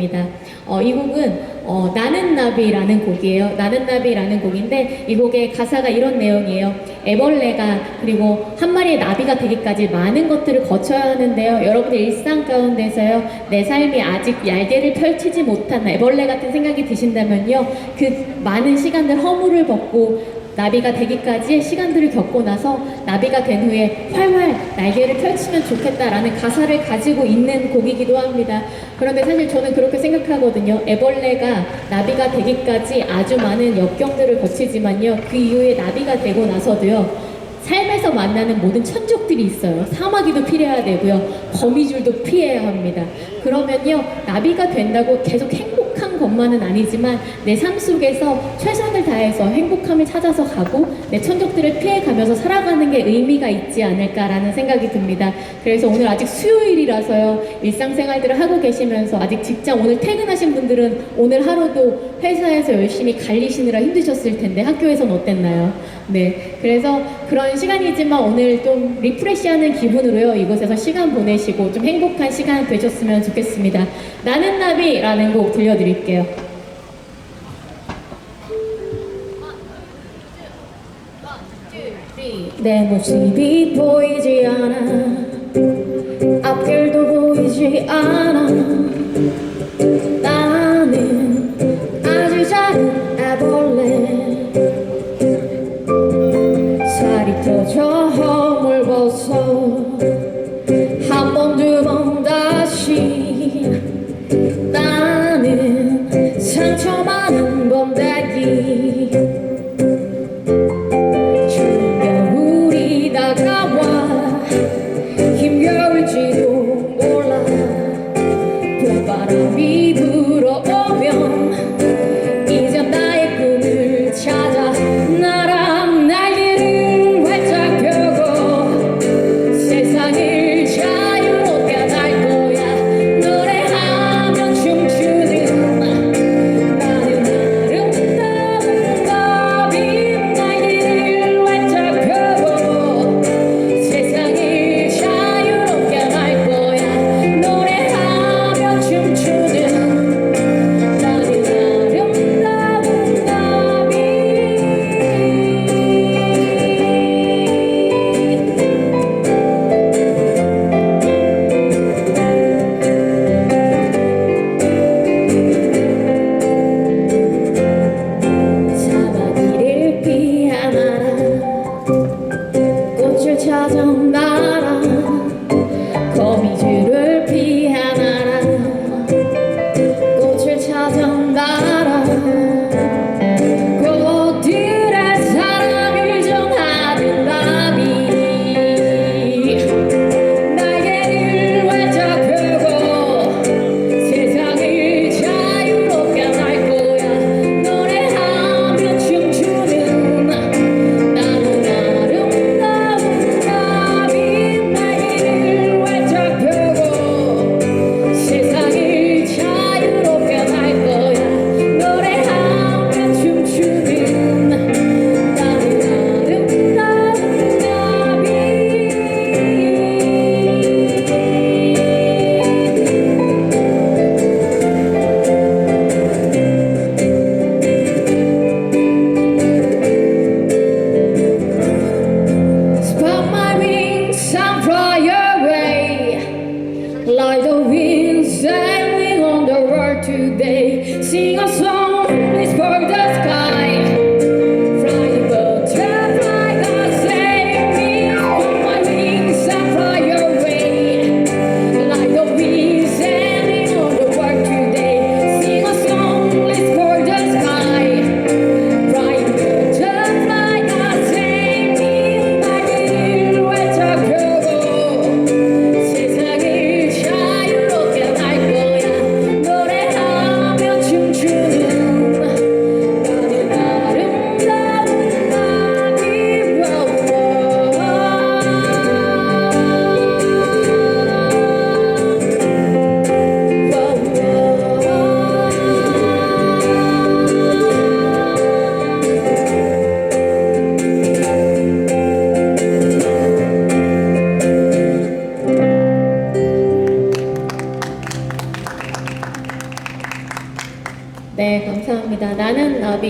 곡입니다. 어, 이 곡은 어, 나는 나비라는 곡이에요. 나는 나비라는 곡인데 이 곡의 가사가 이런 내용이에요. 애벌레가 그리고 한 마리의 나비가 되기까지 많은 것들을 거쳐야 하는데요. 여러분들 일상 가운데서요. 내 삶이 아직 얄개를 펼치지 못한 애벌레 같은 생각이 드신다면요. 그 많은 시간들 허물을 벗고 나비가 되기까지의 시간들을 겪고 나서 나비가 된 후에 활활 날개를 펼치면 좋겠다라는 가사를 가지고 있는 곡이기도 합니다. 그런데 사실 저는 그렇게 생각하거든요. 애벌레가 나비가 되기까지 아주 많은 역경들을 거치지만요. 그 이후에 나비가 되고 나서도요. 삶에서 만나는 모든 천적들이 있어요. 사마귀도 피해야 되고요. 거미줄도 피해야 합니다. 그러면요, 나비가 된다고 계속 행복한 것만은 아니지만 내 삶 속에서 최선을 다해서 행복함을 찾아서 가고 내 천적들을 피해가면서 살아가는 게 의미가 있지 않을까라는 생각이 듭니다. 그래서 오늘 아직 수요일이라서요, 일상생활들을 하고 계시면서 아직 직장 오늘 퇴근하신 분들은 오늘 하루도 회사에서 열심히 갈리시느라 힘드셨을 텐데 학교에선 어땠나요? 네, 그래서 그런 시간이지만 오늘 좀 리프레시하는 기분으로요 이곳에서 시간 보내시고 좀 행복한 시간 되셨으면 좋겠습니다. 나는 나비라는 곡 들려드릴게요. 내 모습이 보이지 않아 Like the wind sailing on the road today Sing a song, please for the 네, 감사합니다. 나는 나비